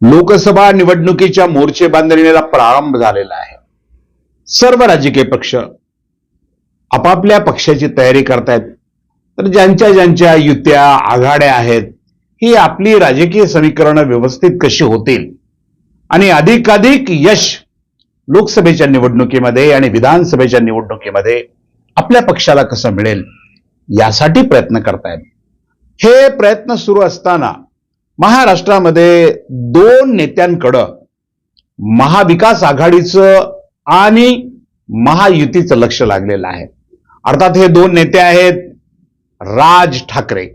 लोकसभा निवडणुकीच्या मोर्चे बांधणीला प्रारंभ झालेला आहे. सर्व राजकीय पक्ष आपापल्या पक्षाची तयारी करतायत. तर ज्यांच्या ज्यांच्या युत्या आघाड्या आहेत ही आपली राजकीय समीकरणं व्यवस्थित कशी होतील? आणि अधिकाधिक यश लोकसभेच्या निवडणुकीमध्ये आणि विधानसभेच्या निवडणुकीमध्ये आपल्या पक्षाला कसं मिळेल यासाठी प्रयत्न करतायत. हे प्रयत्न सुरू असताना महाराष्ट्रामध्ये दोन नेत्यांकडं महाविकास आघाडीचं आणि महायुतीचं लक्ष लागलेलं आहे. अर्थात हे दोन नेते आहेत राज ठाकरे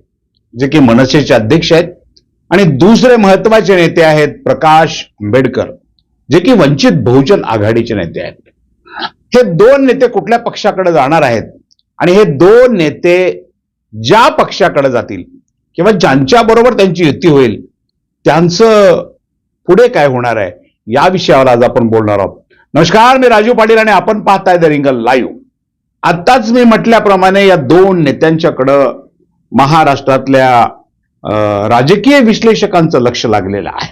जे की मनसेचे अध्यक्ष आहेत आणि दुसरे महत्त्वाचे नेते आहेत प्रकाश आंबेडकर जे की वंचित बहुजन आघाडीचे नेते आहेत. हे दोन नेते कुठल्या पक्षाकडे जाणार आहेत? आणि हे दोन नेते ज्या पक्षाकडे जातील किंवा ज्यांच्या बरोबर त्यांची युती होईल त्यांचं पुढे काय होणार आहे या विषयावर आज आपण बोलणार आहोत. नमस्कार मी राजू पाटील आणि आपण पाहताय द रिंगल लाईव्ह आत्ताच मी म्हटल्याप्रमाणे या दोन नेत्यांच्याकडं महाराष्ट्रातल्या राजकीय विश्लेषकांचं लक्ष लागलेलं आहे.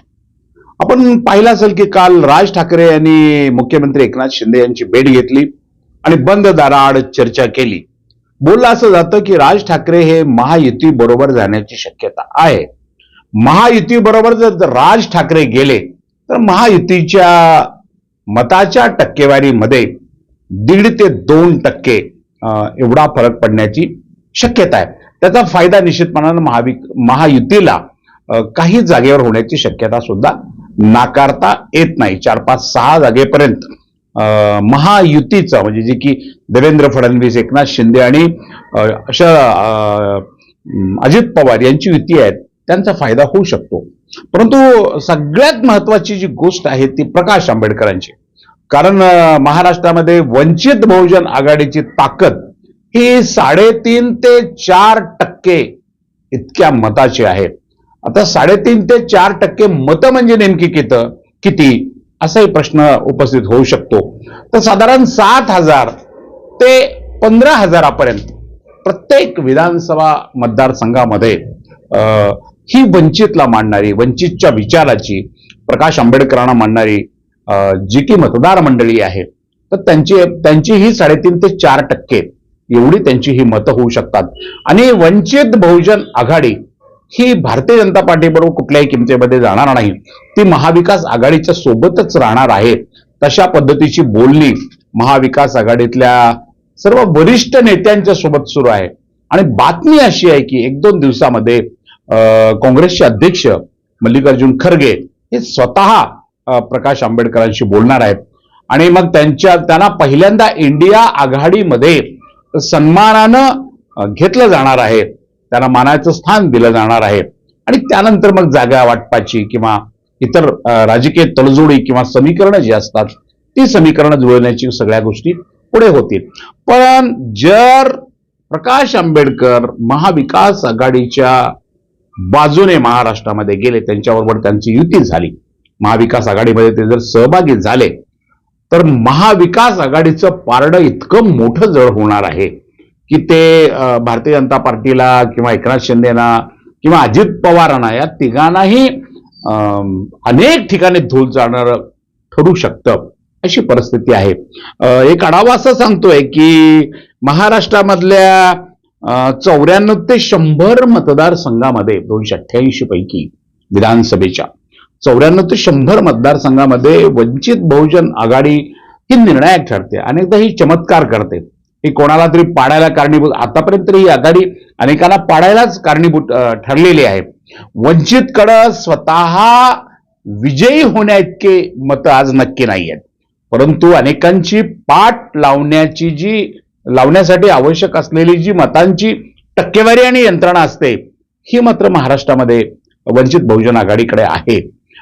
आपण पाहिलं असेल की काल राज ठाकरे यांनी मुख्यमंत्री एकनाथ शिंदे यांची भेट घेतली आणि बंद दाराआड चर्चा केली. बोललं असं जातं की राज ठाकरे हे महायुती बरोबर जाण्याची शक्यता आहे. महायुती बरोबर जर राज ठाकरे गेले तर महायुतीच्या मताच्या टक्केवारीमध्ये दीड ते दोन टक्के एवढा फरक पडण्याची शक्यता आहे. त्याचा फायदा निश्चितपणानं महावि महायुतीला काही जागेवर होण्याची शक्यता सुद्धा नाकारता येत नाही. चार पाच सहा जागेपर्यंत महायुतीचा म्हणजे जे की देवेंद्र फडणवीस एकनाथ शिंदे आणि अशा अजित पवार यांची युती आहे त्यांचा फायदा होऊ शकतो. परंतु सगळ्यात महत्वाची जी गोष्ट आहे ती प्रकाश आंबेडकरांची. कारण महाराष्ट्रामध्ये वंचित बहुजन आघाडीची ताकद ही साडेतीन ते चार टक्के इतक्या मताची आहे. आता साडेतीन ते चार टक्के मतं म्हणजे नेमकी कित? किती? असाही प्रश्न उपस्थित होऊ शकतो. तर साधारण सात हजार ते पंधरा हजारापर्यंत प्रत्येक विधानसभा मतदारसंघामध्ये ही वंचितला मांडणारी वंचितच्या विचाराची प्रकाश आंबेडकरांना मांडणारी जी की मतदार मंडळी आहे तर त्यांची त्यांची ही साडेतीन ते चार टक्के एवढी त्यांची ही मतं होऊ शकतात. आणि वंचित बहुजन आघाडी ही भारतीय जनता पार्टीबरोबर कुठल्याही किमतीमध्ये जाणार नाही. ती महाविकास आघाडीच्या सोबतच राहणार आहे. तशा पद्धतीची बोलणी महाविकास आघाडीतल्या सर्व वरिष्ठ नेत्यांच्या सोबत सुरू आहे. आणि बातमी अशी आहे की एक दोन दिवसामध्ये काँग्रेसचे अध्यक्ष मल्लिकार्जुन खरगे हे स्वतः प्रकाश आंबेडकरांशी बोलणार आहेत. आणि मग त्यांच्या त्यांना पहिल्यांदा इंडिया आघाडीमध्ये सन्मानानं घेतलं जाणार आहे. त्यांना मानाचं स्थान दिलं जाणार आहे. आणि त्यानंतर मग जागा वाटपाची किंवा इतर राजकीय तडजोडी किंवा समीकरणं जी असतात ती समीकरणं जुळवण्याची सगळ्या गोष्टी पुढे होतील. पण जर प्रकाश आंबेडकर महाविकास आघाडीच्या बाजूने महाराष्ट्रामध्ये गेले त्यांच्याबरोबर त्यांची युती झाली महाविकास आघाडीमध्ये ते जर सहभागी झाले तर महाविकास आघाडीचं पारडं इतकं मोठं जड होणार आहे. की ते भारतीय जनता पार्टीला किंवा एकनाथ शिंदेना किंवा अजित पवारांना या तिघांनाही अं, अनेक ठिकाणी धूल जाणार ठरू शकतं अशी परिस्थिती आहे. एक आढावा असं सांगतोय की महाराष्ट्रामधल्या चौऱ्याण्णव ते शंभर मतदारसंघामध्ये दोनशे अठ्ठ्याऐंशी पैकी विधानसभेच्या चौऱ्याण्णव ते शंभर मतदारसंघामध्ये वंचित बहुजन आघाडी ही निर्णायक ठरते. अनेकदा ही चमत्कार करते. ही कोणाला तरी पाडायला कारणीभूत. आतापर्यंत तरी ही आघाडी अनेकांना पाडायलाच कारणीभूत ठरलेली आहे. वंचितकडं स्वतः विजयी होण्या इतके मतं आज नक्की नाही आहेत परंतु अनेकांची पाठ लावण्याची जी लावण्यासाठी आवश्यक असलेली जी मतांची टक्केवारी आणि यंत्रणा असते ही मात्र महाराष्ट्रामध्ये वंचित बहुजन आघाडीकडे आहे.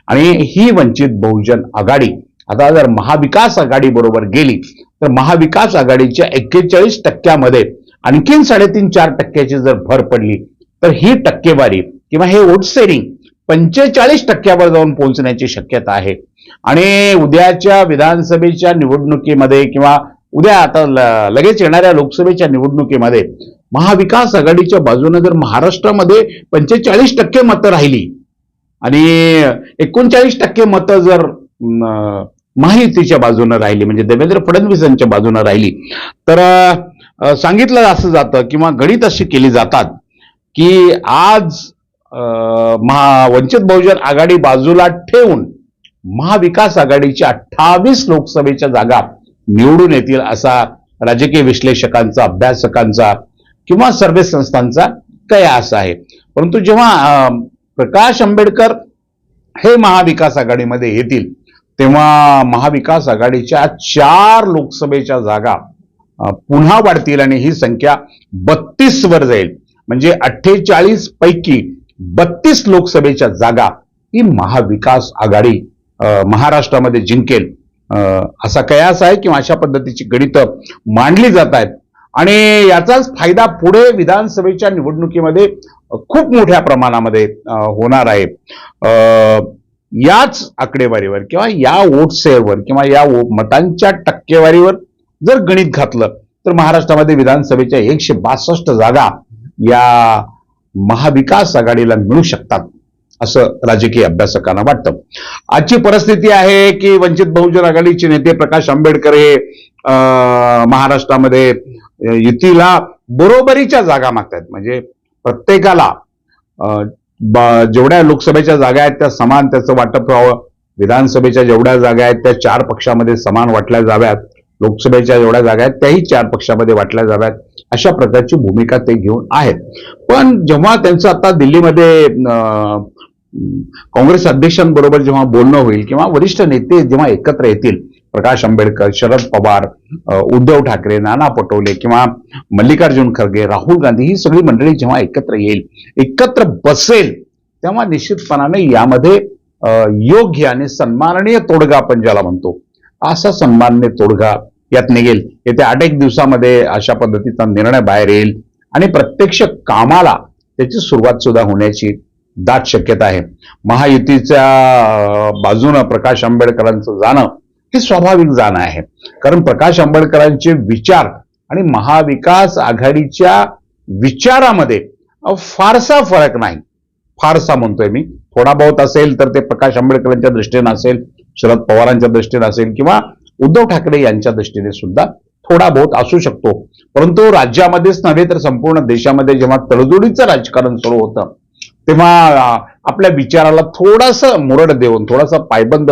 आणि ही वंचित बहुजन आघाडी आता जर महाविकास आघाडी बरोबर गेली तर महाविकास आघाडीच्या एक्केचाळीस टक्क्यामध्ये आणखीन साडेतीन चार टक्क्याची जर भर पडली तर ही टक्केवारी किंवा हे वोट सेरिंग पंचेचाळीस टक्क्यावर जाऊन पोहोचण्याची शक्यता आहे. आणि उद्याच्या विधानसभेच्या निवडणुकीमध्ये किंवा उद्या आता लगेच येणाऱ्या लोकसभेच्या निवडणुकीमध्ये महाविकास आघाडीच्या बाजूने जर महाराष्ट्रामध्ये पंचेचाळीस टक्के मतं राहिली आणि एकोणचाळीस टक्के मतं जर महायुतीच्या बाजूनं राहिली म्हणजे देवेंद्र फडणवीसांच्या बाजूनं राहिली. तर सांगितलं असं जातं किंवा गणित अशी केली जातात की आज महा वंचित बहुजन आघाडी बाजूला ठेवून महाविकास आघाडीच्या अठ्ठावीस लोकसभेच्या जागा निवडून येतील असा राजकीय विश्लेषकांचा अभ्यासकांचा किंवा सर्वे संस्थांचा कयास आहे. परंतु जेव्हा प्रकाश आंबेडकर हे महाविकास आघाडीमध्ये येतील तेव्हा महाविकास आघाडीच्या चार लोकसभेच्या जागा पुन्हा वाढतील आणि ही संख्या बत्तीस वर जाईल. म्हणजे अठ्ठेचाळीस पैकी बत्तीस लोकसभेच्या जागा ही महाविकास आघाडी महाराष्ट्रामध्ये जिंकेल. असा कयास आहे किंवा अशा पद्धतीची गणितं मांडली जात आहेत. आणि याचाच फायदा पुढे विधानसभेच्या निवडणुकीमध्ये खूप मोठ्या प्रमाणामध्ये होणार आहे. याच आकडेवारीवर किंवा या वोट शेअरवर किंवा या मतांच्या टक्केवारीवर जर गणित घातलं तर महाराष्ट्रामध्ये विधानसभेच्या एकशे बासष्ट जागा या महाविकास आघाडीला मिळू शकतात असं राजकीय अभ्यासकांना वाटतं. आजची परिस्थिती आहे की वंचित बहुजन आघाडीचे नेते प्रकाश आंबेडकर हे अं, महाराष्ट्रामध्ये युतीला बरोबरीच्या जागा मागतात म्हणजे प्रत्येकाला अं, जेवढ्या लोकसभेच्या जागा आहेत त्या समान त्याचं वाटप व्हावं. विधानसभेच्या जेवढ्या जागा आहेत त्या चार पक्षामध्ये समान वाटल्या जाव्यात. लोकसभेच्या जेवढ्या जागा आहेत त्याही चार पक्षामध्ये वाटल्या जाव्यात. अशा प्रकारची भूमिका ते घेऊन आहेत. पण जेव्हा त्यांचं आता दिल्लीमध्ये अं, काँग्रेस अध्यक्षांबरोबर जेव्हा बोलणं होईल किंवा वरिष्ठ नेते जेव्हा एकत्र येतील प्रकाश आंबेडकर शरद पवार उद्धव ठाकरे नाना पटोले किंवा मल्लिकार्जुन खरगे राहुल गांधी ही सगळी मंडळी जेव्हा एकत्र येईल एकत्र बसेल तेव्हा निश्चितपणाने यामध्ये योग्य आणि सन्माननीय तोडगा आपण ज्याला म्हणतो असा सन्माननीय तोडगा यात निघेल. येत्या आठ एक दिवसामध्ये अशा पद्धतीचा निर्णय बाहेर येईल आणि प्रत्यक्ष कामाला त्याची सुरुवात सुद्धा होण्याची दाट शक्यता आहे. महायुतीच्या बाजूनं प्रकाश आंबेडकरांचं जाणं हे स्वाभाविक जाण आहे. कारण प्रकाश आंबेडकरांचे विचार आणि महाविकास आघाडीच्या विचारामध्ये फारसा फरक नाही. फारसा म्हणतोय मी. थोडा बहुत असेल तर ते प्रकाश आंबेडकरांच्या दृष्टीने असेल शरद पवारांच्या दृष्टीने असेल किंवा उद्धव ठाकरे यांच्या दृष्टीने सुद्धा थोडा बहुत असू शकतो. परंतु राज्यामध्येच नव्हे तर संपूर्ण देशामध्ये जेव्हा तडजोडीचं राजकारण सुरू होतं तेव्हा आपल्या विचाराला थोडासा मुरड देऊन थोडासा पायबंद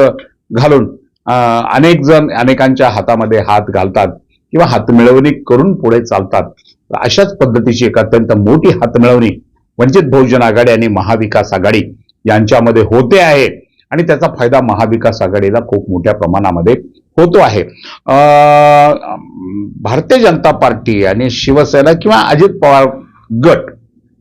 घालून अनेक जण अनेकांच्या हातामध्ये हात घालतात किंवा हातमिळवणी करून पुढे चालतात. अशाच पद्धतीची एक अत्यंत मोठी हातमिळवणी वंचित बहुजन आघाडी आणि महाविकास आघाडी यांच्यामध्ये होते आहे आणि त्याचा फायदा महाविकास आघाडीला खूप मोठ्या प्रमाणामध्ये होतो आहे. भारतीय जनता पार्टी आणि शिवसेना किंवा अजित पवार गट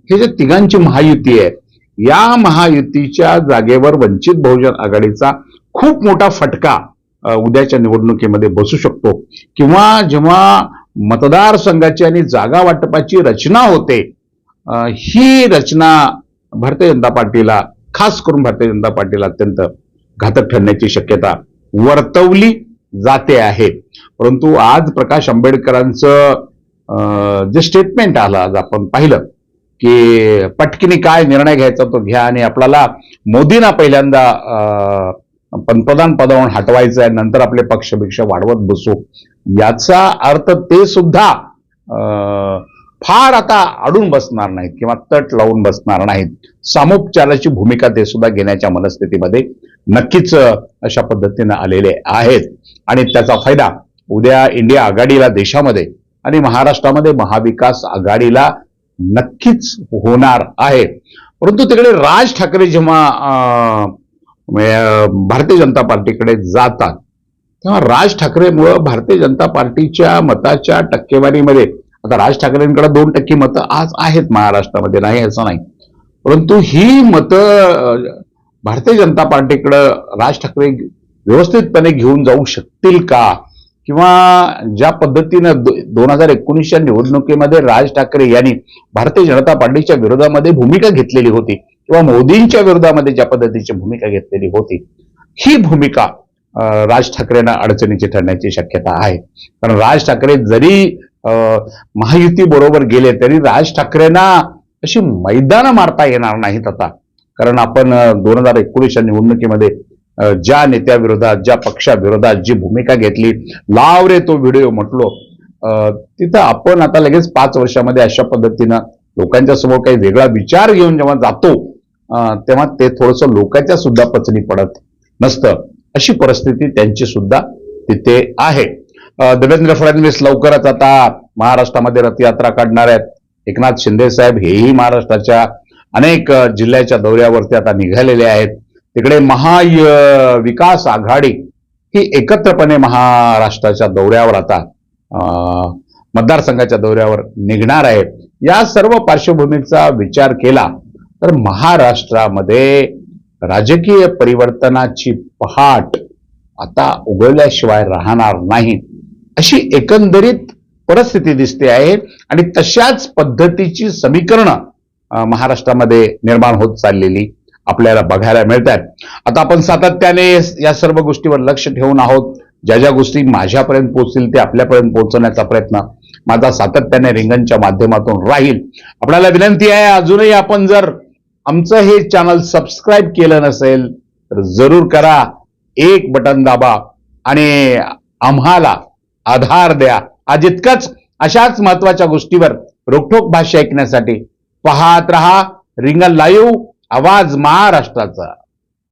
हे जे तिघांची महायुती आहे या महायुतीच्या जागेवर वंचित बहुजन आघाडीचा खूप मोठा फटका उद्याच्या निवडणुकीमध्ये बसू शकतो. किंवा जेव्हा मतदारसंघाची आणि जागा वाटपाची रचना होते ही रचना भारतीय जनता पार्टीला खास करून भारतीय जनता पार्टीला अत्यंत घातक ठरण्याची शक्यता वर्तवली जाते आहे. परंतु आज प्रकाश आंबेडकरांचं जे स्टेटमेंट आलं आज आपण पाहिलं की पटकिनी काय निर्णय घ्यायचा तो घ्या आणि आपल्याला मोदींना पहिल्यांदा पंतप्रधान पदावरून हटवायचं आहे नंतर आपले पक्षभिक्ष वाढवत बसू. याचा अर्थ ते सुद्धा फार आता अडून बसणार नाहीत किंवा तट लावून बसणार नाहीत. सामोपचाराची भूमिका ते सुद्धा घेण्याच्या मनस्थितीमध्ये नक्कीच अशा पद्धतीनं आलेले आहेत. आणि त्याचा फायदा उद्या इंडिया आघाडीला देशामध्ये आणि महाराष्ट्रामध्ये महाविकास आघाडीला नक्कीच होणार आहे. परंतु तिकडे राज ठाकरे जेव्हा म्हणजे, भारतीय जनता पार्टीकडे जातात. तेव्हा राज ठाकरेमुळं भारतीय जनता पार्टीच्या मताच्या टक्केवारीमध्ये आता राज ठाकरेंकडे दोन टक्के मतं आज आहेत महाराष्ट्रामध्ये नाही असं नाही. परंतु ही मतं भारतीय जनता पार्टीकडं राज ठाकरे व्यवस्थितपणे घेऊन जाऊ शकतील का? किंवा ज्या पद्धतीनं दोन हजार एकोणीसच्या निवडणुकीमध्ये राज ठाकरे यांनी भारतीय जनता पार्टीच्या विरोधामध्ये भूमिका घेतलेली होती किंवा मोदींच्या विरोधामध्ये ज्या पद्धतीची भूमिका घेतलेली होती ही भूमिका राज ठाकरेंना अडचणीची ठरण्याची शक्यता आहे. कारण राज ठाकरे जरी महायुती बरोबर गेले तरी राज ठाकरेंना अशी मैदानं मारता येणार नाहीत आता. कारण आपण दोन हजार एकोणीसच्या निवडणुकीमध्ये ज्या नेत्याविरोधात ज्या पक्षाविरोधात जी भूमिका घेतली लाव रे तो व्हिडिओ म्हटलो तिथं आपण आता लगेच पाच वर्षामध्ये अशा पद्धतीनं लोकांच्या समोर काही वेगळा विचार घेऊन जेव्हा जातो तेव्हा ते थोडंसं लोकांच्या सुद्धा पचनी पडत नसतं. अशी परिस्थिती त्यांची सुद्धा तिथे आहे. देवेंद्र फडणवीस लवकरच आता महाराष्ट्रामध्ये रथयात्रा काढणार आहेत. एकनाथ शिंदे साहेब हेही महाराष्ट्राच्या अनेक जिल्ह्याच्या दौऱ्यावरती आता निघालेले आहेत. तिकडे महाविकास आघाडी ही एकत्रपणे महाराष्ट्राच्या दौऱ्यावर आता मतदारसंघाच्या दौऱ्यावर निघणार आहे. या सर्व पार्श्वभूमीचा विचार केला तर महाराष्ट्रामध्ये राजकीय परिवर्तनाची पहाट आता उगवल्याशिवाय राहणार नाही. अशी एकंदरीत परिस्थिती दिसते आहे आणि तशाच पद्धतीची समीकरणं महाराष्ट्रामध्ये निर्माण होत चाललेली आपल्याला बघायला मिळतात. आता आपण सातत्याने या सर्व गोष्टीवर लक्ष ठेवून आहोत. ज्या ज्या गोष्टी माझ्यापर्यंत पोहोचतील ते आपल्यापर्यंत पोहोचवण्याचा प्रयत्न माझा सातत्याने रिंगणच्या माध्यमातून राहील. आपल्याला विनंती आहे अजूनही आपण जर आमचं हे चॅनल सबस्क्राईब केलं नसेल तर जरूर करा. एक बटन दाबा आणि आम्हाला आधार द्या. आज इतकंच. अशाच महत्त्वाच्या गोष्टीवर रोखोक भाष्य ऐकण्यासाठी पाहत रहा. रिंगण लाईव्ह आवाज महाराष्ट्राचा.